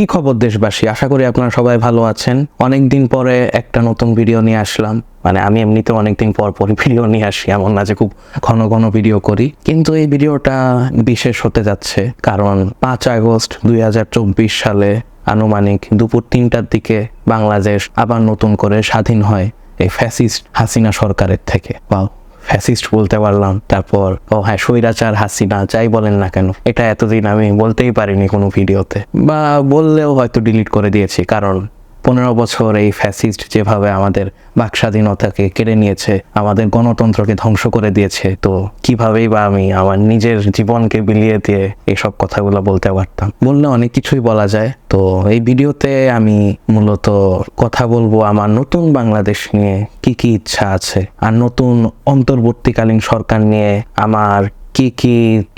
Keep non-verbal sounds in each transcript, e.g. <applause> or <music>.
কি খবর দেশবাসী? আশা করি আপনারা সবাই ভালো আছেন। অনেক দিন পরে একটা নতুন ভিডিও নিয়ে আসলাম। মানে আমি এমনিতে অনেকদিন পর পর ভিডিও নিয়ে আসি, এমন না যে খুব ঘন ঘন ভিডিও করি। কিন্তু এই ভিডিওটা বিশেষ হতে যাচ্ছে কারণ পাঁচ আগস্ট দুই হাজার চব্বিশ সালে আনুমানিক দুপুর তিনটার দিকে বাংলাদেশ আবার নতুন করে স্বাধীন হয় এই ফ্যাসিস্ট হাসিনা সরকারের থেকে। বা ফ্যাসিস্ট বলতে পারলাম, তারপর, ও হ্যাঁ স্বৈরাচার, হাসিনা, যাই বলেন না কেন, এটা এতদিন আমি বলতেই পারিনি কোনো ভিডিওতে। বা বললেও হয়তো ডিলিট করে দিয়েছি, কারণ পনেরো বছর এই ফ্যাসিস্ট যেভাবে আমাদের বাক স্বাধীনতাকে কেড়ে নিয়েছে, আমাদের গণতন্ত্রকে ধ্বংস করে দিয়েছে, তো কিভাবেই বা আমি আমার নিজের জীবনকে বিলিয়ে দিয়ে এইসব কথাগুলো বলতে পারতাম। বললে অনেক কিছুই বলা যায়, তো এই ভিডিওতে আমি মূলত কথা বলব আমার নতুন বাংলাদেশ নিয়ে কি কি ইচ্ছা আছে, আর নতুন অন্তর্বর্তীকালীন সরকার নিয়ে আমার কি কি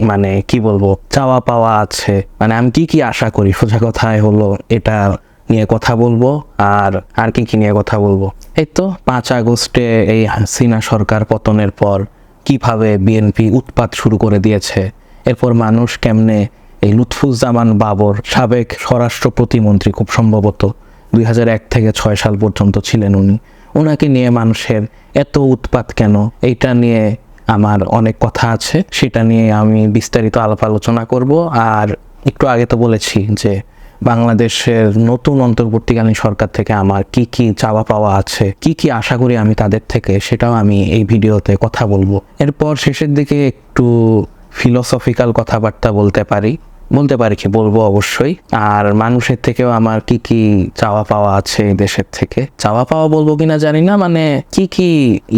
মানে কি বলব, চাওয়া পাওয়া আছে মানে আমি কি কি আশা করি, সোজা কথায় হলো এটা নিয়ে কথা বলব আর আর কি কি নিয়ে কথা বলব। এই তো পাঁচ আগস্টে এই হাসিনা সরকার পতনের পর কীভাবে বিএনপি উৎপাত শুরু করে দিয়েছে, এরপর মানুষ কেমনে এই লুৎফুজ্জামান বাবর সাবেক স্বরাষ্ট্র প্রতিমন্ত্রী খুব সম্ভবত দুই থেকে ছয় সাল পর্যন্ত ছিলেন উনি ওনাকে নিয়ে মানুষের এত উৎপাত কেন? এইটা নিয়ে আমার অনেক কথা আছে, সেটা নিয়ে আমি বিস্তারিত আলাপ আলোচনা করব। আর একটু আগে তো বলেছি যে বাংলাদেশের নতুন অন্তর্বর্তীকালীন সরকার থেকে আমার কি কি চাওয়া পাওয়া আছে, কি কি আশা করি আমি তাদের থেকে, সেটাও আমি এই ভিডিওতে কথা বলব। এরপর শেষের দিকে একটু ফিলোসফিক্যাল কথাবার্তা বলতে পারি বলতে পারি কি, বলব অবশ্যই। আর মানুষের থেকেও আমার কি কি চাওয়া পাওয়া আছে এই দেশের থেকে, চাওয়া পাওয়া বলব কিনা জানি না মানে কি কি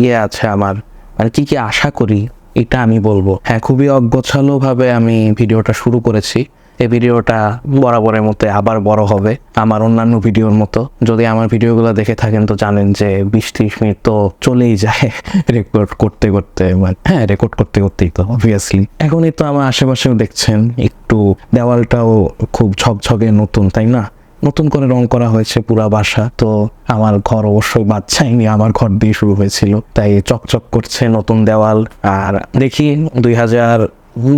ইয়ে আছে আমার মানে কি কি আশা করি, এটা আমি বলব। হ্যাঁ খুবই অগোছালো ভাবে আমি ভিডিওটা শুরু করেছি। এই ভিডিওটা বরাবরের মতো আবার বড় হবে আমার অন্যান্য ভিডিওর মতো। যদি আমার ভিডিওগুলো দেখে থাকেন তো জানেন যে বিশ ত্রিশ মিনিট তো চলেই যায় <laughs> রেকর্ড করতে করতে মানে হ্যাঁ রেকর্ড করতে করতেই তো অবভিয়াসলি এখনই তো আমার আশেপাশেও দেখছেন, একটু দেওয়ালটাও খুব ঝকঝকে নতুন, তাই না? নতুন করে রং করা হয়েছে পুরা বাসা, তো আমার ঘর অবশ্যই বাদ চাইনি আমার ঘর দিয়ে শুরু হয়েছিল। তাই চকচক করছে নতুন দেওয়াল, আর দেখি দুই হাজার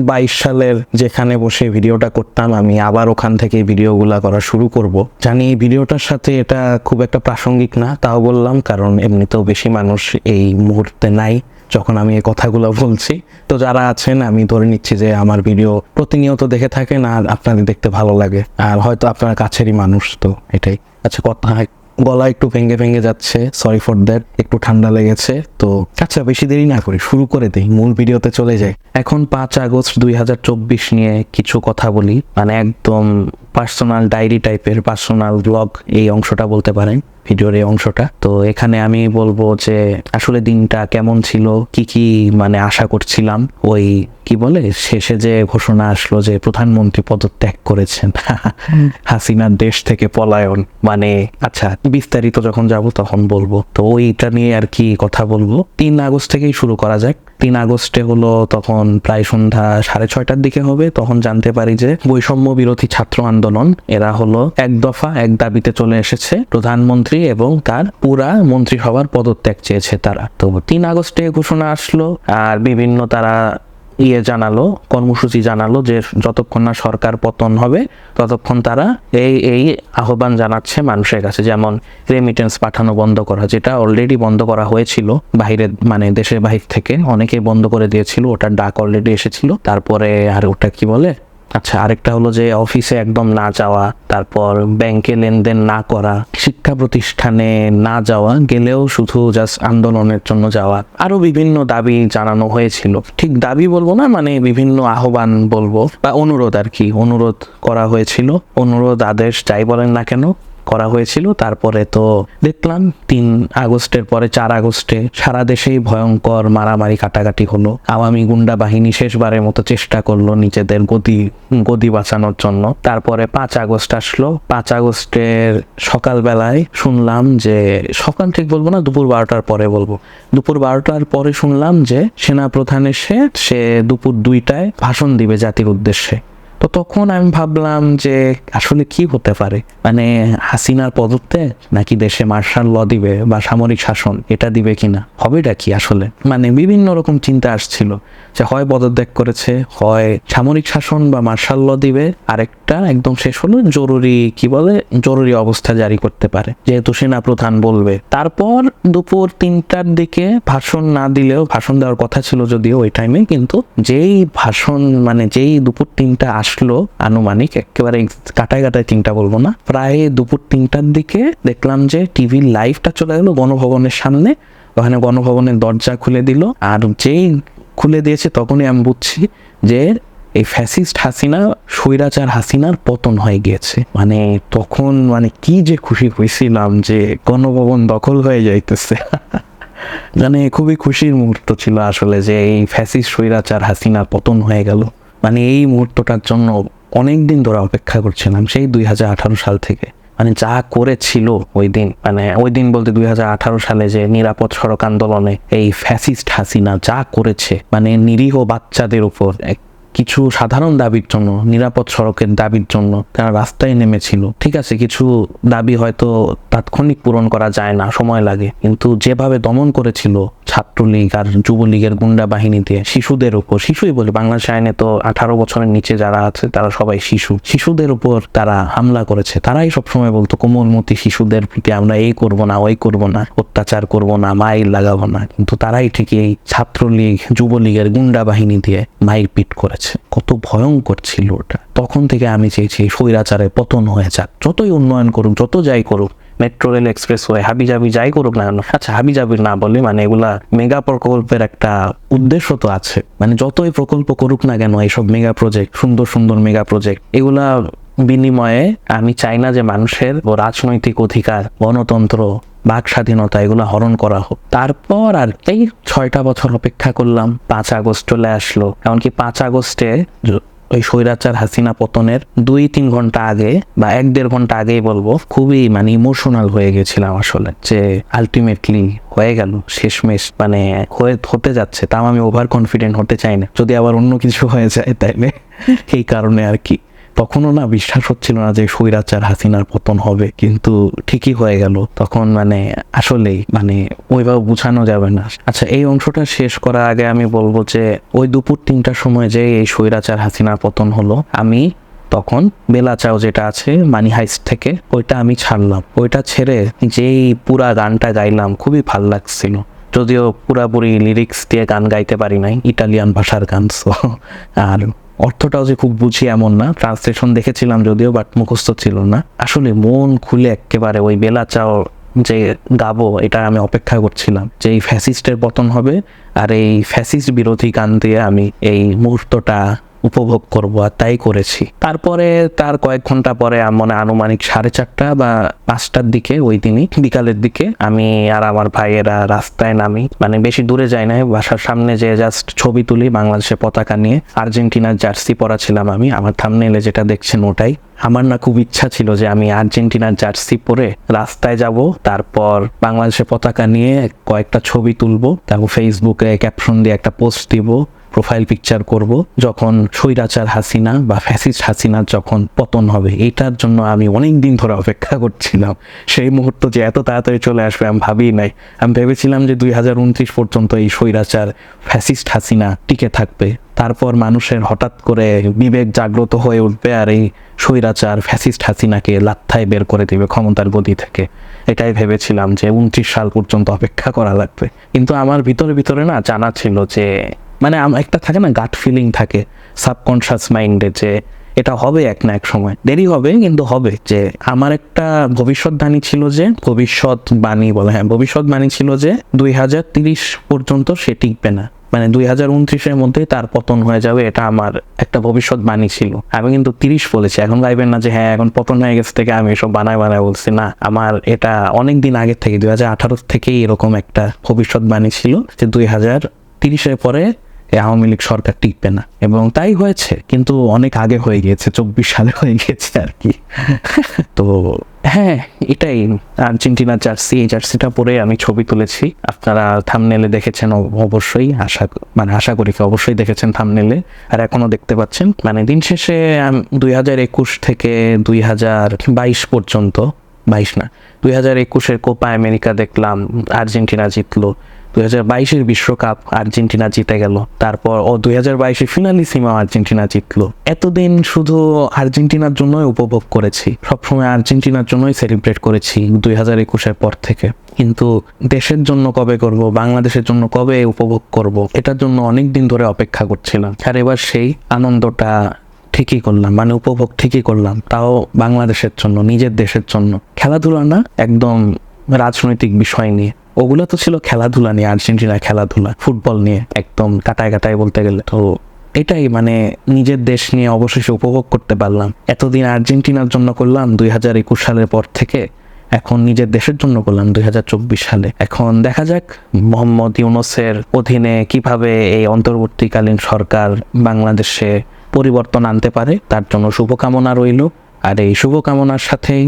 বাইশ সালের যেখানে বসে ভিডিওটা করতাম, আমি আবার ওখান থেকে ভিডিওগুলা করা শুরু করব। জানি এই ভিডিওটার সাথে এটা খুব একটা প্রাসঙ্গিক না, তাও বললাম, কারণ এমনিতেও বেশি মানুষ এই মুহূর্তে নাই যখন আমি এই কথাগুলো বলছি। তো যারা আছেন, আমি ধরে নিচ্ছি যে আমার ভিডিও প্রতিনিয়ত দেখে থাকেন, আর আপনাদের দেখতে ভালো লাগে। আর হয়তো আপনার কাছেরই মানুষ, তো এটাই। আচ্ছা কথা গলা একটু ভেঙে ভেঙে যাচ্ছে সরি ফর দ্যাট একটু ঠান্ডা লেগেছে, তো আচ্ছা বেশি দেরি না করি, শুরু করে দিই, মূল ভিডিওতে চলে যাই। এখন পাঁচ আগস্ট দুই হাজার চব্বিশ নিয়ে কিছু কথা বলি মানে একদম পার্সোনাল ডায়েরি টাইপের পার্সোনাল ব্লগ এই অংশটা বলতে পারেন ভিডিওর এই অংশটা। তো এখানে আমি বলব যে আসলে দিনটা কেমন ছিল কি কি মানে আশা করছিলাম ওই কি বলে শেষে যে ঘোষণা আসলো যে প্রধানমন্ত্রী পদত্যাগ করেছেন। <laughs> হাসিনার দেশ থেকে পলায়ন মানে আচ্ছা বিস্তারিত যখন যাব তখন বলব। তো ওইটা নিয়ে আর কি কথা বলব। তিন আগস্ট থেকেই শুরু করা যাক। তিন আগস্টে হলো তখন প্রায় সন্ধ্যা সাড়ে ছয়টার দিকে হবে, তখন জানতে পারি যে বৈষম্য বিরোধী ছাত্র আন্দোলন, এরা হলো এক দফা এক দাবিতে চলে এসেছে প্রধানমন্ত্রী এবং তার পুরা মন্ত্রিসভার পদত্যাগ চেয়েছে তারা। তো তিন আগস্টে ঘোষণা আসলো, আর বিভিন্ন তারা ইয়ে জানালো, কর্মসূচি জানালো যে যতক্ষণ না সরকার পতন হবে, ততক্ষণ তারা এই এই আহ্বান জানাচ্ছে মানুষের কাছে, যেমন রেমিটেন্স পাঠানো বন্ধ করা, যেটা অলরেডি বন্ধ করা হয়েছিল বাইরের মানে দেশের বাহির থেকে অনেকে বন্ধ করে দিয়েছিল ওটা ডাক অলরেডি এসেছিল, তারপরে আর ওটা কি বলে? আচ্ছা আরেকটা হলো যে অফিসে একদম না যাওয়া, তারপর ব্যাংকে লেনদেন না করা, শিক্ষা প্রতিষ্ঠানে না যাওয়া, গেলেও শুধু জাস্ট আন্দোলনের জন্য যাওয়া আরও বিভিন্ন দাবি জানানো হয়েছিল। ঠিক দাবি বলব না মানে বিভিন্ন আহ্বান বলব, বা অনুরোধ আর কি, অনুরোধ করা হয়েছিল, অনুরোধ, আদেশ, যাই বলেন না কেন করা হয়েছিল। তারপরে তো দেখলাম তিন আগস্টের পরে চার আগস্টে সারা দেশেই ভয়ঙ্কর মারামারি কাটাকাটি হলো। আওয়ামী গুন্ডা বাহিনী শেষবারের মতো চেষ্টা করল নিজেদের গদি গদি বাঁচানোর জন্য। তারপরে পাঁচ আগস্ট আসলো। পাঁচ আগস্টের সকালবেলায় শুনলাম যে, সকাল ঠিক বলব না, দুপুর বারোটার পরে বলব। দুপুর বারোটার পরে শুনলাম যে সেনা প্রধান এসে সে দুপুর দুইটায় ভাষণ দিবে জাতির উদ্দেশ্যে। তো তখন আমি ভাবলাম যে আসলে কি হতে পারে? মানে হাসিনার পদত্যাগ নাকি দেশে মার্শাল ল দিবে বা সামরিক শাসন, এটা দিবে কিনা? হবেটা কি আসলে? মানে বিভিন্ন রকম চিন্তা আসছিল যে হয় পদত্যাগ করেছে, হয় সামরিক শাসন বা মার্শাল ল দিবে, আরেকটা একদম শেষ হলো জরুরি, কি বলে, জরুরি অবস্থা জারি করতে পারে। যেহেতু সেনা প্রধান বলবে। তারপর দুপুর তিনটার দিকে ভাষণ না দিলেও, ভাষণ দেওয়ার কথা ছিল যদিও ওই টাইমে কিন্তু যেই ভাষণ মানে যেই দুপুর তিনটা আসলো আনুমানিক, একেবারে কাটায় কাটায় তিনটা বলব না। প্রায় দুপুর তিনটার দিকে দেখলাম যে টিভির লাইভটা চলে গেলো গণভবনের সামনে। ওখানে গণভবনের দরজা খুলে দিল। আর যেই খুলে দিয়েছে তখনই আমি বুঝছি যে এই ফ্যাসিস্ট হাসিনা, স্বৈরাচার হাসিনার পতন হয়ে গিয়েছে। মানে তখন মানে কি যে খুশি হয়েছিলাম যে গণভবন দখল হয়ে যাইতেছে। মানে খুবই খুশির মুহূর্ত ছিল আসলে যে এই ফ্যাসিস্ট স্বৈরাচার হাসিনার পতন হয়ে গেল। মানে এই মুহূর্তটার জন্য অনেক দিন ধরে অপেক্ষা করছিলাম, সেই দুই হাজার আঠারো সাল থেকে। মানে যা করেছিল ওই দিন মানে ওই দিন বলতে দুই হাজার আঠারো সালে যে নিরাপদ সড়ক আন্দোলনে এই ফ্যাসিস্ট হাসিনা যা করেছে মানে নিরীহ বাচ্চাদের উপর এক কিছু সাধারণ দাবির জন্য, নিরাপদ সড়কের দাবির জন্য তারা রাস্তায় নেমেছিল। ঠিক আছে, কিছু দাবি হয়তো তাৎক্ষণিক পূরণ করা যায় না, সময় লাগে। কিন্তু যেভাবে দমন করেছিল ছাত্রলীগ আর যুবলীগের গুন্ডা বাহিনী দিয়ে শিশুদের উপর, শিশুই বলে, বাংলাদেশ আইনে তো আঠারো বছরের নিচে যারা আছে, তারা সবাই শিশু। শিশুদের উপর তারা হামলা করেছে। তারাই সবসময় বলতো, কোমলমতি শিশুদের প্রতি আমরা এই করব না, ওই করব না, অত্যাচার করব না মাইল লাগাবো না। কিন্তু তারাই ঠিকই এই ছাত্রলীগ, যুবলীগের গুন্ডা বাহিনী দিয়ে মাইর পিট করেছে। কত ভয়ঙ্কর ছিল ওটা। তখন থেকে আমি চেয়েছি স্বৈরাচারে পতন হয়ে যাক। যতই উন্নয়ন করুক, যত যাই করুক, মেট্রো, রেল এক্সপ্রেস হয়ে হাবি জাবি যাই করুক না আচ্ছা হাবি জাবি না বলে মানে এগুলা মেগা প্রকল্পের একটা উদ্দেশ্য তো আছে। মানে যতই প্রকল্প করুক না কেন, এইসব মেগা প্রজেক্ট সুন্দর সুন্দর মেগা প্রজেক্ট এগুলা বিনিময়ে আমি চাই না যে মানুষের রাজনৈতিক অধিকার, গণতন্ত্র বাক স্বাধীনতা এগুলো হরণ করা হোক। তারপর আর এই ছয়টা বছর অপেক্ষা করলাম, পাঁচ আগস্ট চলে আসলো। এমনকি পাঁচ আগস্টে ওই স্বৈরাচার হাসিনা পতনের দুই তিন ঘণ্টা আগে বা এক দেড় ঘণ্টা আগেই বলব, খুবই মানে ইমোশনাল হয়ে গেছিলাম আসলে যে আলটিমেটলি হয়ে গেল, শেষমেশ মানে হয়ে, হতে যাচ্ছে। তাও আমি ওভার কনফিডেন্ট হতে চাই না। যদি আবার অন্য কিছু হয়ে যায় তাইলে, এই কারণে আর কি। তখনও না বিশ্বাস হচ্ছিল না যে স্বৈরাচার হাসিনার পতন হবে, কিন্তু ঠিকই হয়ে গেল। তখন মানে আসলেই মানে ওইভাবে বোঝানো যাবে না। আচ্ছা এই অংশটা শেষ করার আগে আমি বলব যে ওই দুপুর তিনটার সময় যে এই স্বৈরাচার হাসিনার পতন হলো, আমি তখন বেলাচাও যেটা আছে, মানি হাইস্ট থেকে, ওইটা আমি ছাড়লাম। ওইটা ছেড়ে যেই পুরা গানটা গাইলাম, খুবই ভালো লাগছিল। যদিও পুরাপুরি লিরিক্স দিয়ে গান গাইতে পারি নাই, ইটালিয়ান ভাষার গান সো আর অর্থটাও যে খুব বুঝি এমন না ট্রান্সলেশন দেখেছিলাম যদিও বাট মুখস্থ ছিল না। আসলে মন খুলে একেবারে ওই বেলা চাও যে গাবো, এটা আমি অপেক্ষা করছিলাম। যে এই ফ্যাসিস্টের পতন হবে, আর এই ফ্যাসিস্ট বিরোধী গান দিয়ে আমি এই মুহূর্তটা উপভোগ করব আর তাই করেছি। তারপরে তার কয়েক ঘণ্টা পরে মানে আনুমানিক সাড়ে চারটা বা পাঁচটার দিকে ওই দিনই, বিকালের দিকে আমি আর আমার ভাইয়েরা রাস্তায় নামি। মানে বেশি দূরে যাই নাই, বাসার সামনে যে জাস্ট ছবি তুলি বাংলাদেশের পতাকা নিয়ে। আর্জেন্টিনার জার্সি পরা ছিলাম আমি, আমার থামনেলে যেটা দেখছেন ওটাই। আমার না খুব ইচ্ছা ছিল যে আমি আর্জেন্টিনার জার্সি পরে রাস্তায় যাব, তারপর বাংলাদেশের পতাকা নিয়ে কয়েকটা ছবি তুলবো, তারপর ফেসবুকে ক্যাপশন দিয়ে একটা পোস্ট দিব। প্রোফাইল পিকচার করব যখন স্বৈরাচার হাসিনা বা ফ্যাসিস্ট হাসিনার যখন পতন হবে। এটার জন্য আমি অনেক দিন ধরে অপেক্ষা করছিলাম। সেই মুহূর্ত যে এত তাড়াতাড়ি চলে আসবে আমি ভাবিই নাই। আমি ভেবেছিলাম যে দুই হাজার উনত্রিশ পর্যন্ত এই স্বৈরাচার ফ্যাসিস্ট হাসিনা টিকে থাকবে। তারপর মানুষের হঠাৎ করে বিবেক জাগ্রত হয়ে উঠবে আর এই স্বৈরাচার ফ্যাসিস্ট হাসিনাকে লাত্থায় বের করে দেবে ক্ষমতার গদি থেকে। এটাই ভেবেছিলাম যে উনত্রিশ সাল পর্যন্ত অপেক্ষা করা লাগবে। কিন্তু আমার ভিতরে ভিতরে না জানা ছিল যে মানে একটা থাকে না গাট ফিলিং থাকে সাবকনশাস মাইন্ডে যে এটা হবে এক না এক সময়। দেরি হবে, কিন্তু হবে যে আমার একটা ভবিষ্যৎবাণী ছিল যে ভবিষ্যৎবাণী বলে হ্যাঁ ভবিষ্যৎবাণী ছিল যে দুই হাজার তিরিশ পর্যন্ত সে টিকবে না। মানে দুই হাজার উনত্রিশের মধ্যেই তার পতন হয়ে যাবে, এটা আমার একটা ভবিষ্যৎবাণী ছিল। আমি কিন্তু তিরিশ বলেছি, এখন ভাইবেন না যে হ্যাঁ এখন পতন হয়ে গেছে থেকে আমি এসব বানায় বানায় বলছি। না, আমার এটা অনেক দিন আগে থেকে, দুই হাজার আঠারো থেকেই এরকম একটা ভবিষ্যৎবাণী ছিল যে দুই হাজার তিরিশের পরে এই আওয়ামী লীগ সরকার টিকবে না। এবং তাই হয়েছে, কিন্তু অনেক আগে হয়ে গিয়েছে, চব্বিশ সালে হয়ে গিয়েছে আর কি। তো হ্যাঁ এটাই। আর্জেন্টিনা জার্সি, এই জার্সিটা পরে আমি ছবি তুলেছি। আপনারা থামনেলে দেখেছেন অবশ্যই, আশা মানে আশা করি অবশ্যই দেখেছেন থামনেলে আর এখনও দেখতে পাচ্ছেন মানে দিন শেষে দুই হাজার একুশ থেকে দুই হাজার বাইশ পর্যন্ত, বাইশ না, দুই হাজার একুশের কোপা আমেরিকা দেখলাম, আর্জেন্টিনা জিতলো। দুই হাজার বাইশের বিশ্বকাপ আর্জেন্টিনা জিতে গেল। তারপর ও দুই হাজার বাইশে ফিনালি সীমা আর্জেন্টিনা জিতলো। এতদিন শুধু আর্জেন্টিনার জন্যই উপভোগ করেছি। সবসময় আর্জেন্টিনার জন্যই সেলিব্রেট করেছি দুই হাজার একুশের পর থেকে। কিন্তু দেশের জন্য কবে করব, বাংলাদেশের জন্য কবে উপভোগ করব, এটার জন্য অনেক দিন ধরে অপেক্ষা করছিলাম। আর এবার সেই আনন্দটা ঠিকই করলাম মানে উপভোগ ঠিকই করলাম। তাও বাংলাদেশের জন্য, নিজের দেশের জন্য। খেলাধুলা না, একদম রাজনৈতিক বিষয় নিয়ে। ওগুলো তো ছিল খেলাধুলা নিয়ে, আর্জেন্টিনা খেলাধুলা, ফুটবল নিয়ে একদম কাটায় কাটায় বলতে গেলে। তো এটাই মানে নিজের দেশ নিয়ে অবশেষে উপভোগ করতে পারলাম। এতদিন আর্জেন্টিনার জন্য করলাম, দুই হাজার একুশ সালের পর থেকে এখন নিজের দেশের জন্য করলাম, দুই হাজার চব্বিশ সালে। এখন দেখা যাক মোহাম্মদ ইউনুসের অধীনে কীভাবে এই অন্তর্বর্তীকালীন সরকার বাংলাদেশে পরিবর্তন আনতে পারে, তার জন্য শুভকামনা রইল। আর এই শুভকামনার সাথেই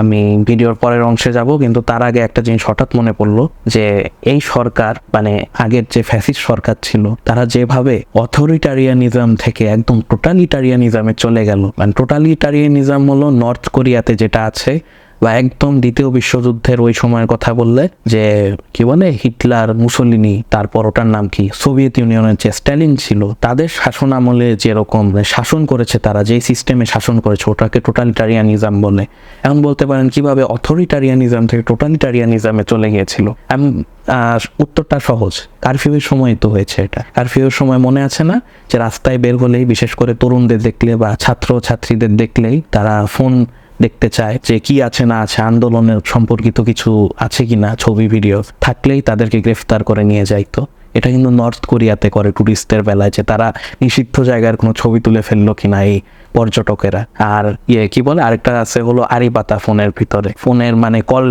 আমি ভিডিওর পরের অংশে যাব, কিন্তু তার আগে একটা জিনিস হঠাৎ মনে পড়ল যে, এই সরকার মানে আগের যে ফ্যাসিস্ট সরকার ছিল, তারা যেভাবে অথরিটারিয়ানিজম থেকে একদম টোটালিটারিয়ানিজমে চলে গেল। মানে টোটালিটারিয়ানিজম হলো নর্থ কোরিয়াতে যেটা আছে বা একদম দ্বিতীয় বিশ্বযুদ্ধের ওই সময়ের কথা বললে যে কি বলে হিটলার মুসলিনি তারপর ওটার নাম কি? সোভিয়েত ইউনিয়নের যে স্ট্যালিন ছিল তাদের শাসন আমলে যেরকম শাসন করেছে তারা যেই সিস্টেমে শাসন করেছে ওটাকে টোটালিটারিয়ানিজম বলে। এমন বলতে পারেন কীভাবে অথরিটারিয়ানিজম থেকে টোটালিটারিয়ানিজমে চলে গিয়েছিল। আহ, উত্তরটা সহজ। কারফিউয়ের সময় তো হয়েছে এটা। কারফিউয়ের সময় মনে আছে না? যে রাস্তায় বের হলেই বিশেষ করে তরুণদের দেখলে বা ছাত্র ছাত্রীদের দেখলেই তারা ফোন দেখতে চায় যে কি আছে, না আছে আন্দোলনের সম্পর্কিত কিছু আছে কি না, ছবি ভিডিও থাকলেই তাদেরকে গ্রেফতার করে নিয়ে যাইতো এটা কিন্তু নর্থ কোরিয়াতে করে টুরিস্টদের বেলায় যে তারা নিষিদ্ধ জায়গার কোনো ছবি তুলে ফেলল কিনা এই পর্যটকেরা। আর ইয়ে কি বলে? আরেকটা আছে হলো আরিপাতা ফোনের ভিতরে। ফোনের মানে কল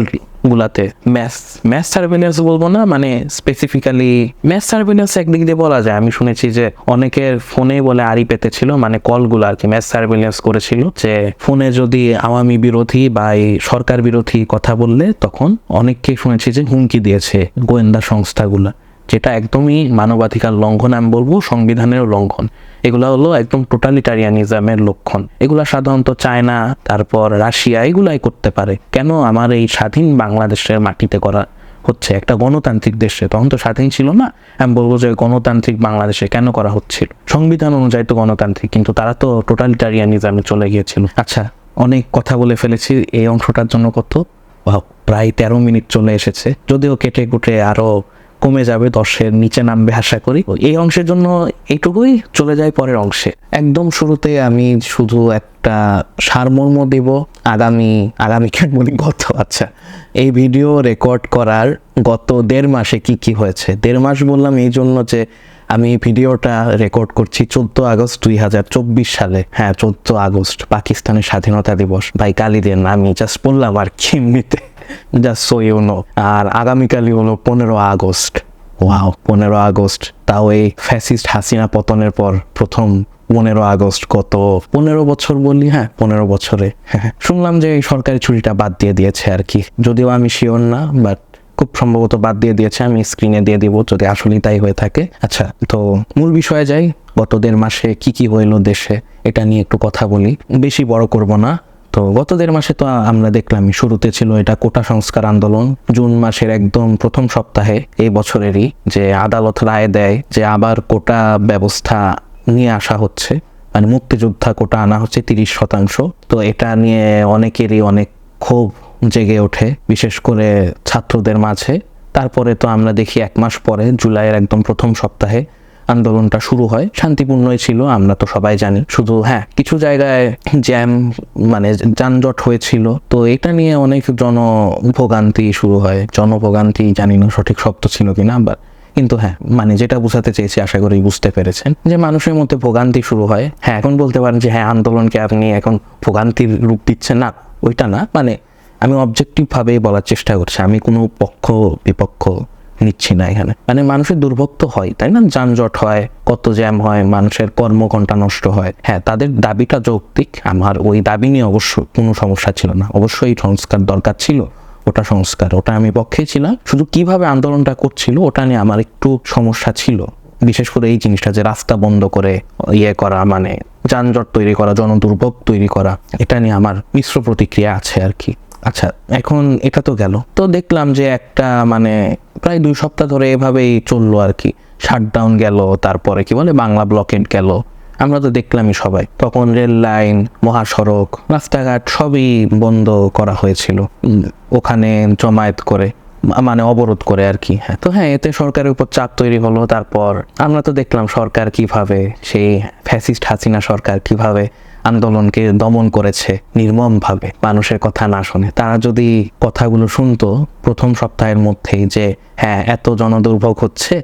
গুলাতে ম্যাথ ম্যাথ সার্ভেলেন্স বলব না মানে স্পেসিফিক্যালি ম্যাথ সার্ভেলেন্স একদিক দিয়ে বলা যায়। আমি শুনেছি যে অনেকের ফোনে বলে আড়ি পেতে ছিল মানে কলগুলো আর কি ম্যাথ সার্ভেলেন্স করেছিল যে ফোনে যদি আওয়ামী বিরোধী বা এই সরকার বিরোধী কথা বললে তখন অনেককে শুনেছি যে হুমকি দিয়েছে গোয়েন্দা সংস্থাগুলা। যেটা একদমই মানবাধিকার লঙ্ঘন আমি বলব সংবিধানের লঙ্ঘন। এগুলো হলো একদম টোটালিটারিয়ানিজমের লক্ষণ। এগুলা সাধারণত চায়না, তারপর রাশিয়া, এগুলাই করতে পারে। কেন আমার এই স্বাধীন বাংলাদেশের মাটিতে করা হচ্ছে? একটা গণতান্ত্রিক দেশে। তখন তো স্বাধীন ছিল না। আমি বলব যে গণতান্ত্রিক বাংলাদেশে কেন করা হচ্ছিল? সংবিধান অনুযায়ী তো গণতান্ত্রিক, কিন্তু তারা তো টোটালিটারিয়ানিজমে চলে গিয়েছিল। আচ্ছা অনেক কথা বলে ফেলেছি। এই অংশটার জন্য কত? প্রায় তেরো মিনিট চলে এসেছে। যদিও কেটে কুটে আরও কমে যাবে, দশের নিচে নামবে আশা করি। এই অংশের জন্য এইটুকুই চলে যায় পরের অংশে। একদম শুরুতে আমি শুধু একটা সারমর্ম দেব, আগামী আগামী কেন বলি, গত আচ্ছা। এই ভিডিও রেকর্ড করার গত দেড় মাসে কি কি হয়েছে? দেড় মাস বললাম এই জন্য যে আমি ভিডিওটা রেকর্ড করছি চোদ্দ আগস্ট দুই হাজার চব্বিশ সালে। হ্যাঁ চোদ্দ আগস্ট, পাকিস্তানের স্বাধীনতা দিবস। ভাই কালীদের আমি জাস্ট বললাম আর কি জাস্ট সো ইউ নো আর আগামীকালই হলো পনেরো আগস্ট। ওয়াও পনেরো আগস্ট, তাও এই ফ্যাসিস্ট হাসিনা পতনের পর প্রথম পনেরো আগস্ট কত পনেরো বছর বললি হ্যাঁ পনেরো বছরে। হ্যাঁ <laughs> শুনলাম যে এই সরকারি ছুটিটা বাদ দিয়ে দিয়েছে আর কি। যদিও আমি শিওর না বাট খুব সম্ভবত বাদ দিয়ে দিয়েছে, আমি স্ক্রিনে দিয়ে দিব যদি আসলেই তাই হয়ে থাকে। আচ্ছা তো মূল বিষয়ে যাই, গত দেড় মাসে কি কি হইল দেশে, এটা নিয়ে একটু কথা বলি। বেশি বড় করব না। তো গত দেড় মাসে তো আমরা দেখলাম, শুরুতে ছিল এটা কোটা সংস্কার আন্দোলন। জুন মাসের একদম প্রথম সপ্তাহে এই বছরেরই যে আদালত রায় দেয় যে আবার কোটা ব্যবস্থা নিয়ে আসা হচ্ছে। মানে মুক্তিযোদ্ধা কোটা আনা হচ্ছে তিরিশ শতাংশ। তো এটা নিয়ে অনেকেরই অনেক ক্ষোভ জেগে ওঠে, বিশেষ করে ছাত্রদের মাঝে। তারপরে তো আমরা দেখি এক মাস পরে, জুলাইয়ের একদম প্রথম সপ্তাহে আন্দোলনটা শুরু হয়। শান্তিপূর্ণই ছিল, আমরা তো সবাই জানি। শুধু হ্যাঁ কিছু জায়গায় জ্যাম মানে যানজট হয়েছিল। তো এটা নিয়ে অনেক জনভোগান্তি শুরু হয়। জনভোগান্তি জানি না সঠিক শব্দ ছিল কিনা বা কিন্তু হ্যাঁ মানে যেটা বোঝাতে চেয়েছি, আশা করি বুঝতে পেরেছেন। যে মানুষের মধ্যে ভোগান্তি শুরু হয়। হ্যাঁ এখন বলতে পারেন যে হ্যাঁ আন্দোলনকে আপনি এখন ভোগান্তির রূপ দিচ্ছেন না, ওইটা না। মানে আমি অবজেক্টিভ ভাবেই বলার চেষ্টা করছি। আমি কোনো পক্ষ, বিপক্ষ নিচ্ছি না এখানে। মানে মানুষের দুর্ভোগ তো হয়, তাই না? যানজট হয়, কত জ্যাম হয়, মানুষের কর্মঘণ্টা নষ্ট হয়। হ্যাঁ তাদের দাবিটা যৌক্তিক। আমার ওই দাবি নিয়ে অবশ্য কোনো সমস্যা ছিল না। অবশ্যই সংস্কার দরকার ছিল, ওটা সংস্কার। ওটা আমি পক্ষে ছিলাম। শুধু কীভাবে আন্দোলনটা করছিল, ওটা নিয়ে আমার একটু সমস্যা ছিল। বিশেষ করে এই জিনিসটা যে রাস্তা বন্ধ করে ইয়ে করা মানে যানজট তৈরি করা, জনদুর্ভোগ তৈরি করা, এটা নিয়ে আমার মিশ্র প্রতিক্রিয়া আছে আর কি। আচ্ছা এখন এটা তো গেল। তো দেখলাম যে একটা মানে প্রায় দুই সপ্তাহ ধরে এভাবেই চলল আর কি। শাটডাউন গেল, তারপরে কি বলে বাংলা ব্লকেট গেল। আমরা তো দেখলামই সবাই। তখন রেল লাইন, মহাসড়ক, রাস্তাঘাট সবই বন্ধ করা হয়েছিল। ওখানে জমায়েত করে মানে অবরোধ করে আর কি হ্যাঁ। তো হ্যাঁ এতে সরকারের উপর চাপ তৈরি হলো। তারপর আমরা তো দেখলাম সরকার কীভাবে, সেই ফ্যাসিস্ট হাসিনা সরকার কীভাবে আন্দোলনকে দমন করেছে নির্মমভাবে, মানুষের কথা না শুনে। তারা যদি কথাগুলো শুনতো প্রথম সপ্তাহের মধ্যেই যে হ্যাঁ এত জনদুর্ভোগ হচ্ছে,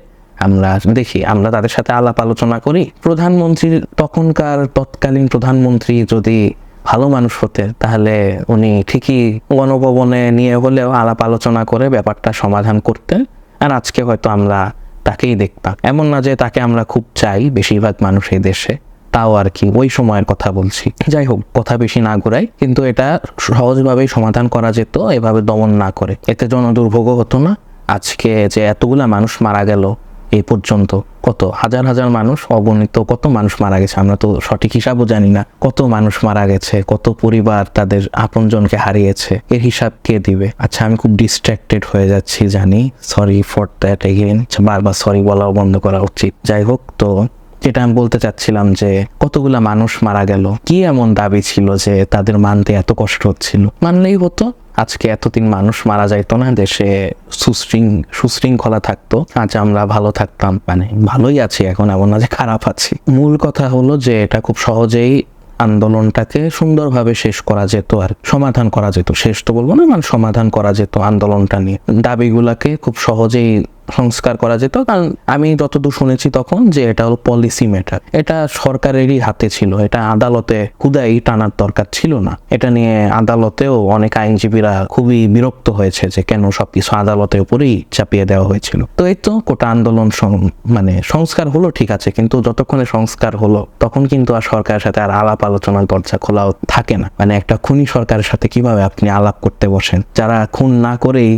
আমরা দেখি, আমরা তাদের সাথে আলাপ আলোচনা করি। প্রধানমন্ত্রীর তখনকার তৎকালীন প্রধানমন্ত্রী যদি ভালো মানুষ হতে, তাহলে উনি ঠিকই গণভবনে নিয়ে হলেও আলাপ আলোচনা করে ব্যাপারটা সমাধান করতেন। আর আজকে হয়তো আমরা তাকেই দেখতাম। এমন না যে তাকে আমরা খুব চাই বেশিরভাগ মানুষ এই দেশে। তাও আর কি, ওই সময়ের কথা বলছি। যাই হোক, কথা বেশি না ঘুরাই, কিন্তু এটা সহজভাবেই সমাধান করা যেত, এভাবে দমন না করে। এতে জনদুর্ভোগও হতো না। আজকে যে এতগুলা মানুষ মারা গেল এই পর্যন্ত কত? হাজার হাজার মানুষ, অগণিত কত মানুষ মারা গেছে, আমরা তো সঠিক হিসাবও জানি না। কত মানুষ মারা গেছে, কত পরিবার তাদের আপনজনকে হারিয়েছে, এর হিসাব কে দিবে? আচ্ছা আমি খুব ডিস্ট্রাক্টেড হয়ে যাচ্ছি, জানি। সরি ফর দ্যাট এগেন বারবার সরি বলাও বন্ধ করা উচিত। যাই হোক, তো যেটা আমি বলতে চাচ্ছিলাম যে কতগুলা মানুষ মারা গেল? কি এমন দাবি ছিল যে তাদের মানতে এত কষ্ট হচ্ছিল? মানলেই হতো, আজকে এতদিন মানুষ মারা যাইতো না, দেশে সুশৃং, সুশৃঙ্খলা থাকতো, আজ আমরা ভালো থাকতাম। মানে ভালোই আছি এখন, এমন না যে খারাপ আছি। মূল কথা হলো যে এটা খুব সহজেই আন্দোলনটাকে সুন্দরভাবে শেষ করা যেত আর সমাধান করা যেত। শেষ তো বলব না মানে সমাধান করা যেত আন্দোলনটা নিয়ে। দাবিগুলাকে খুব সহজেই সংস্কার করা যেত, কারণ আমি যতদূর শুনেছি তখন যে এটা হলো পলিসি ম্যাটার এটা সরকারেরই হাতে ছিল, এটা আদালতে হুদাই টানার দরকার ছিল না। এটা নিয়ে আদালতেও অনেক আইনজীবীরা খুবই বিরক্ত হয়েছে যে কেন সবকিছু আদালতের উপরেই চাপিয়ে দেওয়া হয়েছিল। তো এই তো কোটা আন্দোলন মানে সংস্কার হলো ঠিক আছে, কিন্তু যতক্ষণে সংস্কার হলো, তখন কিন্তু আর সরকারের সাথে আর আলাপ আলোচনার দরজা খোলাও থাকে না। মানে একটা খুনি সরকারের সাথে কীভাবে আপনি আলাপ করতে বসেন? যারা খুন না করেই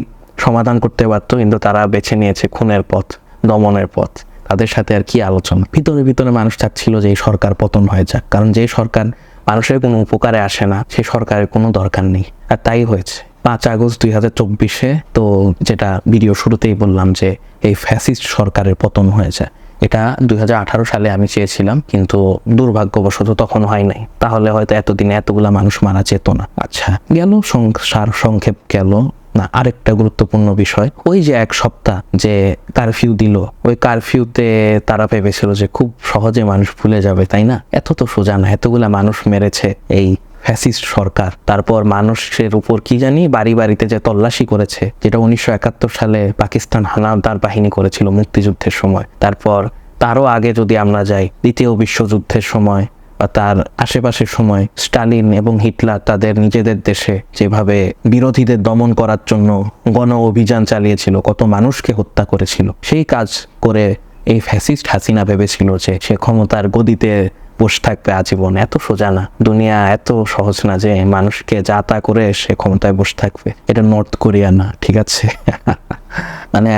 সমাধান করতে পারতো, কিন্তু তারা বেছে নিয়েছে খুনের পথ, দমনের পথ। তাদের সাথে আর কি আলোচনা? ভিতরে ভিতরে মানুষ চাচ্ছিল যে এই সরকার পতন হয়ে যাক, কারণ যে সরকার মানুষের কোনো উপকারে আসে না, সে সরকারের কোনো দরকার নেই। আর তাই হয়েছে। পাঁচ আগস্ট দুই হাজার চব্বিশে তো যেটা ভিডিও শুরুতেই বললাম যে এই ফ্যাসিস্ট সরকারের পতন হয়ে যায়। এটা দুই হাজার আঠারো সালে আমি চেয়েছিলাম, কিন্তু দুর্ভাগ্যবশত তখন হয় নাই। তাহলে হয়তো এতদিনে এতগুলা মানুষ মারা যেত না। আচ্ছা গেল সার সংক্ষেপ গেল। না, আরেকটা গুরুত্বপূর্ণ বিষয়, ওই যে এক সপ্তাহ যে কারফিউ দিল, ওই কারফিউতে তারা ভেবেছিল যে খুব সহজে মানুষ ভুলে যাবে, তাই না? এত তো সোজা না, এতগুলা মানুষ মেরেছে এই ফ্যাসিস্ট সরকার। তারপর মানুষের উপর কি জানি বাড়ি বাড়িতে যে তল্লাশি করেছে, যেটা উনিশশো একাত্তর সালে পাকিস্তান হানাদার বাহিনী করেছিল মুক্তিযুদ্ধের সময়। তারপর তারও আগে যদি আমরা যাই, দ্বিতীয় বিশ্বযুদ্ধের সময় বা তার আশেপাশের সময় স্টালিন এবং হিটলার তাদের নিজেদের দেশে যেভাবে বিরোধীদের দমন করার জন্য গণ অভিযান চালিয়েছিল, কত মানুষকে হত্যা করেছিল, সেই কাজ করে এই ফ্যাসিস্ট হাসিনা ভেবেছিল যে সে ক্ষমতার গদিতে বসে থাকবে আজীবন। এত সোজা না। দুনিয়া এত সহজ না যে মানুষকে যা তা করে সে ক্ষমতায় বসে থাকবে। এটা নর্থ কোরিয়া না, ঠিক আছে? মানে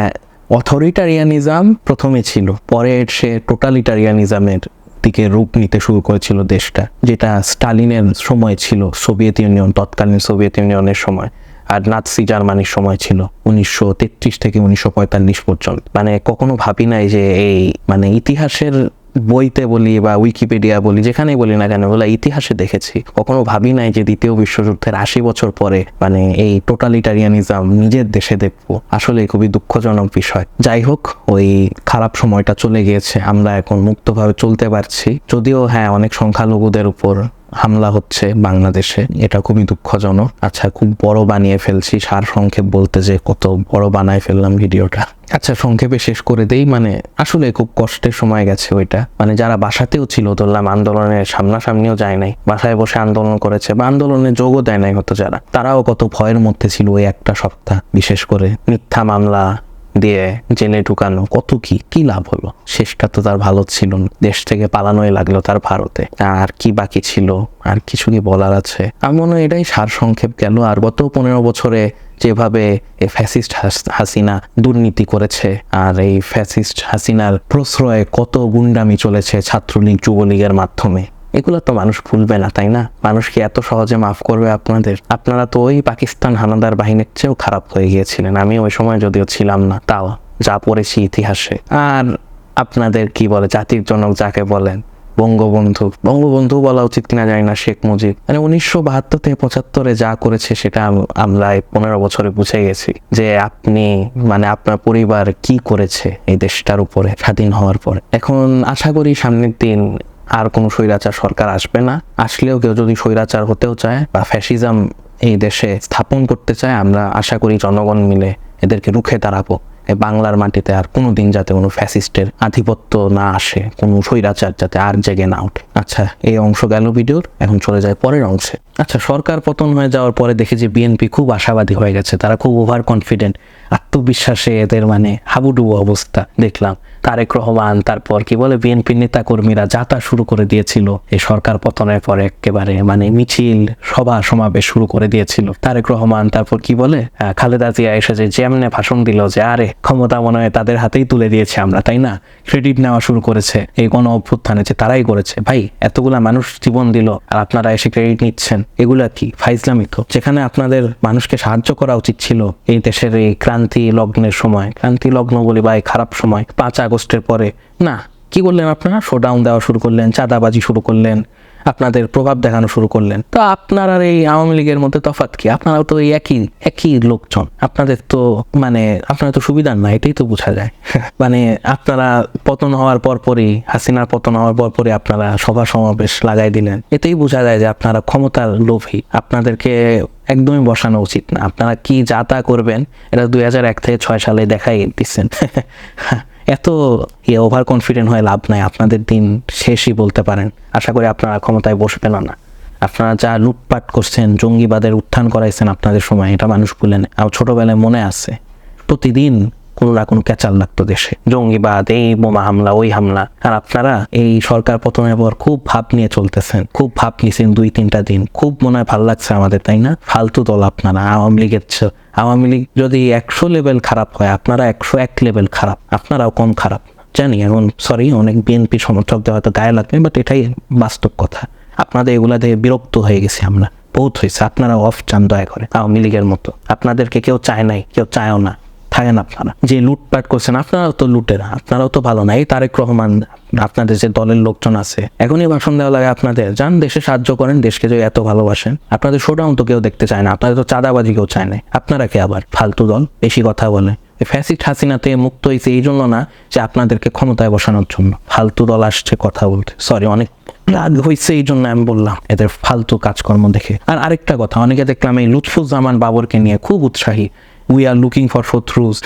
অথরিটারিয়ানিজম প্রথমে ছিল, পরে সে টোটালিটারিয়ানিজমের দিকে রূপ নিতে শুরু করেছিল দেশটা, যেটা স্টালিনের সময় ছিল, সোভিয়েত ইউনিয়ন, তৎকালীন সোভিয়েত ইউনিয়নের সময়, আর নাৎসি জার্মানির সময় ছিল, উনিশশো তেত্রিশ থেকে উনিশশো পঁয়তাল্লিশ পর্যন্ত। মানে কখনো ভাবি নাই যে এই মানে ইতিহাসের বইতে বলি বা উইকিপিডিয়া বলি, যেখানেই বলি না কেন ওগুলো ইতিহাসে দেখেছি। কখনো ভাবি নাই যে দ্বিতীয় বিশ্বযুদ্ধের আশি বছর পরে মানে এই টোটালিটারিয়ানিজম নিজের দেশে দেখব। আসলে খুবই দুঃখজনক বিষয়। যাই হোক, ওই খারাপ সময়টা চলে গিয়েছে, আমরা এখন মুক্তভাবে চলতে পারছি। যদিও হ্যাঁ অনেক সংখ্যালঘুদের উপর হামলা হচ্ছে বাংলাদেশে, এটা খুবই দুঃখজনক। আচ্ছা খুব বড় বানিয়ে ফেলছি, সার সংক্ষেপ বলতে যে কত বড় বানায় ফেললাম ভিডিওটা। আচ্ছা সংক্ষেপে শেষ করে দেই মানে আসলে খুব কষ্টের সময় গেছে ওইটা। মানে যারা বাসাতেও ছিল, ধরলাম আন্দোলনের সামনাসামনিও যায় নাই, বাসায় বসে আন্দোলন করেছে বা আন্দোলনে যোগও দেয় নাই হতো যারা, তারাও কত ভয়ের মধ্যে ছিল ওই একটা সপ্তাহ, বিশেষ করে মিথ্যা মামলা দিয়ে জেলে ঢুকানো, কত কি কি লাভ হলো? শেষটা তো তার ভালো ছিল না। দেশ থেকে পালানোই লাগল তার ভারতে। আর কি বাকি ছিল? আর কিছু কি বলার আছে? আমি মনে হয় এটাই সার সংক্ষেপ গেল। আর গত পনেরো বছরে যেভাবে এই ফ্যাসিস্ট হাস- হাসিনা দুর্নীতি করেছে, আর এই ফ্যাসিস্ট হাসিনার প্রশ্রয়ে কত গুন্ডামি চলেছে ছাত্রলীগ, যুবলীগের মাধ্যমে। এগুলো তো মানুষ ভুলবে না, তাই না? মানুষ কি এত সহজে মাফ করবে আপনাদের? আপনারা তো ওই পাকিস্তান হানাদার বাহিনীর চেয়েও খারাপ হয়ে গিয়েছিলেন। আমি ওই সময় যদিও ছিলাম না, তাও যা পড়েছি ইতিহাসে। আর আপনাদের কি বলে, জাতির জনক যাকে বলেন, বঙ্গবন্ধু? বঙ্গবন্ধু বলা উচিত কিনা জানি না, শেখ মুজিব। মানে উনিশশো বাহাত্তর থেকে পঁচাত্তরে যা করেছে সেটা আমরা এই পনেরো বছরে বুঝে গেছি যে আপনি মানে আপনার পরিবার কি করেছে এই দেশটার উপরে, স্বাধীন হওয়ার পরে। এখন আশা করি সামনের দিন আর কোনো স্বৈরাচার সরকার আসবে না। আসলেও কেউ যদি স্বৈরাচার হতেও চায় বা ফ্যাসিজম এই দেশে স্থাপন করতে চায়, আমরা আশা করি জনগণ মিলে এদেরকে রুখে দাঁড়াবো। এই বাংলার মাটিতে আর কোনো দিন যাতে কোনো ফ্যাসিস্টের আধিপত্য না আসে, কোনো স্বৈরাচার যাতে আর জেগে না ওঠে। আচ্ছা এই অংশ গেল ভিডিওর, এখন চলে যায় পরের অংশে। আচ্ছা সরকার পতন হয়ে যাওয়ার পরে দেখি যে বিএনপি খুব আশাবাদী হয়ে গেছে, তারা খুব ওভার কনফিডেন্ট আত্মবিশ্বাসে এদের মানে হাবুডুবু অবস্থা দেখলাম। তারেক রহমান, তারপর কি বলে বিএনপি নেতা কর্মীরা যাতা শুরু করে দিয়েছিল, এই সরকার পতনের পরে একেবারে মানে মিছিল, সভা সমাবেশ শুরু করে দিয়েছিল। তারেক রহমান, তারপর কি বলে খালেদা জিয়া এসে যে যেমনে ভাষণ দিল যে, আরে, ক্ষমতা মনে হয় তাদের হাতেই তুলে দিয়েছে আমরা, তাই না? ক্রেডিট নেওয়া শুরু করেছে, এই গণ অভ্যুত্থানে যে তারাই করেছে। ভাই এতগুলা মানুষ জীবন দিল আর আপনারা এসে ক্রেডিট নিচ্ছেন। এগুলা কি? ফাইজলামি তো যেখানে আপনাদের মানুষকে সাহায্য করা উচিত ছিল এই দেশের এই ক্রান্তি লগ্নের সময়। ক্রান্তি লগ্ন বলি বা এই খারাপ সময়, পাঁচ আগস্টের পরে। না, কি করলেন আপনারা? শোডাউন দেওয়া শুরু করলেন, চাঁদাবাজি শুরু করলেন। আপনাদের প্রভাব দেখানো শুরু করলেন। তো আপনার আর এই আওয়ামী লীগের মধ্যে তফাৎ কি? আপনারাও তো এই একই একই লোকজন। আপনাদের তো মানে আপনারা তো সুবিধার না, এটাই তো বোঝা যায়। <laughs> মানে আপনারা পতন হওয়ার পর পরই, হাসিনার পতন হওয়ার পর পরই আপনারা সভা সমাবেশ লাগাই দিলেন। এতেই বোঝা যায় যে আপনারা ক্ষমতার লোভী। আপনাদেরকে একদমই বসানো উচিত না। আপনারা কি যা তা করবেন এটা দুই হাজার এক থেকে ছয় সালে দেখাই দিচ্ছেন। <laughs> এত ইয়ে ওভার কনফিডেন্ট হয়ে লাভ নাই, আপনাদের দিন শেষই বলতে পারেন। আশা করি আপনারা ক্ষমতায় বসবেন না। আপনারা যা লুটপাট করছেন, জঙ্গিবাদের উত্থান করাইছেন আপনাদের সময়, এটা মানুষ ভুলে নেয় আর ছোটবেলায় মনে আছে, প্রতিদিন কোনো না কোনো ক্যাচাল লাগতো দেশে। জঙ্গিবাদ, এই বোমা হামলা, ওই হামলা। আর আপনারা এই সরকার পতনের পর খুব ভাব নিয়ে চলতেছেন, খুব ভাব নিয়েছেন দুই তিনটা দিন। খুব মনে হয় ভালো লাগছে আমাদের, তাই না? ফালতু দল আপনারা, আওয়ামী লীগের আওয়ামী লীগ যদি একশো লেভেল খারাপ হয়, আপনারা একশো এক লেভেল খারাপ, আপনারাও কম খারাপ। জানি, এখন সরি অনেক বিএনপি সমর্থকদের হয়তো গায়ে লাগবে বাট এটাই বাস্তব কথা। আপনাদের এগুলা দিয়ে বিরক্ত হয়ে গেছি আমরা, বহুত হয়েছে। আপনারা অফ চান, দয়া করে, আওয়ামী লীগের মতো। আপনাদেরকে কেউ চায় নাই, কেউ চায়ও না। থাকেন আপনারা। যে লুটপাট করছেন, আপনারাও তো লুটেরা, আপনারাও তো ভালো না। এই তারেক রহমান, আপনাদের যে দলের লোকজন আছে, এখনই ভাষণ দেওয়া লাগে আপনাদের। যান, দেশে সাহায্য করেন, দেশকে যদি এত ভালোবাসেন। আপনাদের শোডাউন তো কেউ দেখতে চায় না, আপনাদের তো চাঁদাবাজি কেউ চায় না। আপনারা কে আবার? ফালতু দল, বেশি কথা বলে। ফ্যাসিস্ট হাসিনাতে মুক্ত হয়েছে এই জন্য না যে আপনাদেরকে ক্ষমতায় বসানোর জন্য। ফালতু দল আসছে কথা বলতে। সরি অনেক রাগ হয়েছে এই জন্য আমি বললাম। এদের ফালতু কাজকর্ম দেখে। আর আরেকটা কথা, অনেকে দেখলাম এই লুৎফুজ্জামান বাবরকে নিয়ে খুব উৎসাহী। উই আর লুকিং ফর শত্রুজ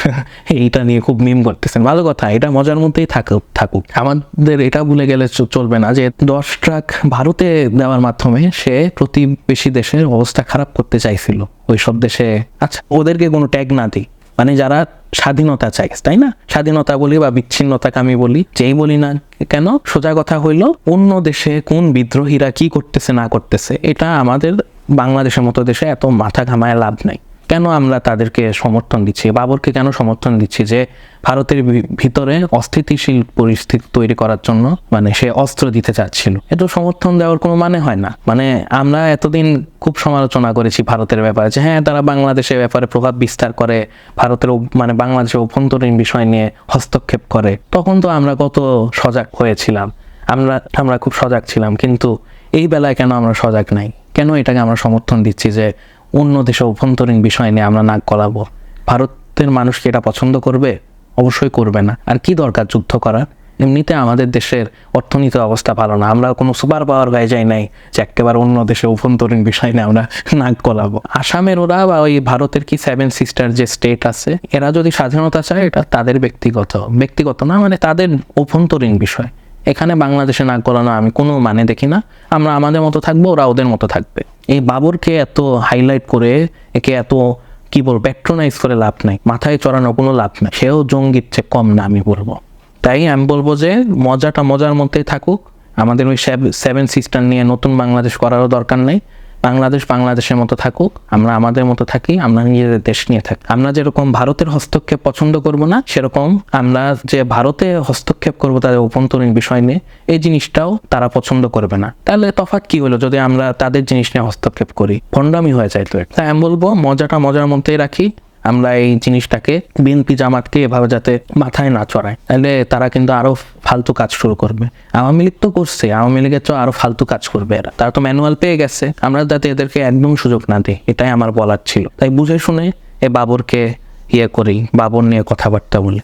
এইটা নিয়ে খুব মিম করতেছেন। ভালো কথা, এটা মজার মধ্যেই থাকুক থাকুক। আমাদের এটা ভুলে গেলে চলবে না যে দশ ট্রাক ভারতে দেওয়ার মাধ্যমে সে প্রতিবেশী দেশের অবস্থা খারাপ করতে চাইছিল। ওই সব দেশে আচ্ছা ওদেরকে কোনো ট্যাগ না দিই। মানে যারা স্বাধীনতা চাই তাই না? স্বাধীনতা বলি বা বিচ্ছিন্নতাকে আমি বলি, যেই বলি না কেন, সোজা কথা হইল, অন্য দেশে কোন বিদ্রোহীরা কি করতেছে, না করতেছে, এটা আমাদের বাংলাদেশের মতো দেশে এত মাথা ঘামায় লাভ নাই। কেন আমরা তাদেরকে সমর্থন দিচ্ছি? বাবরকে কেন সমর্থন দিচ্ছি যে ভারতের ভিতরে অস্থিতিশীল পরিস্থিতি তৈরি করার জন্য মানে সে অস্ত্র দিতে চাচ্ছিল। এটা সমর্থন দেওয়ার কোনো মানে হয় না। মানে আমরা এতদিন খুব সমালোচনা করেছি ভারতের ব্যাপারে যে হ্যাঁ তারা বাংলাদেশের ব্যাপারে প্রভাব বিস্তার করে, ভারতের মানে বাংলাদেশের অভ্যন্তরীণ বিষয় নিয়ে হস্তক্ষেপ করে। তখন তো আমরা কত সজাগ হয়েছিলাম। আমরা আমরা খুব সজাগ ছিলাম। কিন্তু এই বেলায় কেন আমরা সজাগ নাই? কেন এটাকে আমরা সমর্থন দিচ্ছি যে অন্য দেশে অভ্যন্তরীণ বিষয় নিয়ে আমরা নাক গলাবো। ভারতের মানুষ কি এটা পছন্দ করবে? অবশ্যই করবে না। আর কি দরকার যুদ্ধ করার? এমনিতে আমাদের দেশের অর্থনীতি অবস্থা ভালো না। আমরা কোনো সুপার পাওয়ার গায়ে যাই নাই যে একেবারে অন্য দেশে অভ্যন্তরীণ বিষয় নিয়ে আমরা <laughs> নাক গলাবো। আসামের ওরা বা ওই ভারতের কি সেভেন সিস্টার যে স্টেট আছে, এরা যদি স্বাধীনতা চায়, এটা তাদের ব্যক্তিগত। ব্যক্তিগত না মানে তাদের অভ্যন্তরীণ বিষয়। এখানে বাংলাদেশে নাক গলানো আমি কোনো মানে দেখি না। আমরা আমাদের মতো থাকব, ওরা ওদের মতো থাকবে। এই বাবরকে এত হাইলাইট করে, একে এত, কি বলব প্যাট্রোনাইজ করে লাভ নাই। মাথায় চড়ানো কোনো লাভ নাই। সেও জঙ্গির চেয়ে কম না, আমি বলব। তাই আমি বলব যে, মজাটা মজার মধ্যেই থাকুক। আমাদের ওই সেভেন সিস্টার নিয়ে নতুন বাংলাদেশ করারও দরকার নেই। বাংলাদেশ বাংলাদেশের মতো থাকুক, আমরা আমাদের মতো থাকি, আমরা নিজেদের দেশ নিয়ে থাকি। আমরা যেরকম ভারতের হস্তক্ষেপ পছন্দ করব না, সেরকম আমরা যে ভারতে হস্তক্ষেপ করব তাদের অভ্যন্তরীণ বিষয় নিয়ে, এই জিনিসটাও তারা পছন্দ করবে না। তাহলে তফাৎ কি হলো যদি আমরা তাদের জিনিস নিয়ে হস্তক্ষেপ করি? ভণ্ডামি হয়ে যায় তো তাই আমি বলব, মজাটা মজার মধ্যেই রাখি। আমরা এই জিনিসটাকে বিএনপি জামাতকে এভাবে যাতে মাথায় না চড়ায়। তাহলে তারা কিন্তু আরও ফালতু কাজ শুরু করবে। আওয়ামী লীগ তো করছে, আওয়ামী লীগের তো আরও ফালতু কাজ করবে এরা। তারা তো ম্যানুয়াল পেয়ে গেছে। আমরা যাতে এদেরকে একদম সুযোগ না দিই, এটাই আমার বলার ছিল। তাই বুঝে শুনে এ বাবরকে ইয়ে করি, বাবর নিয়ে কথাবার্তা বলি।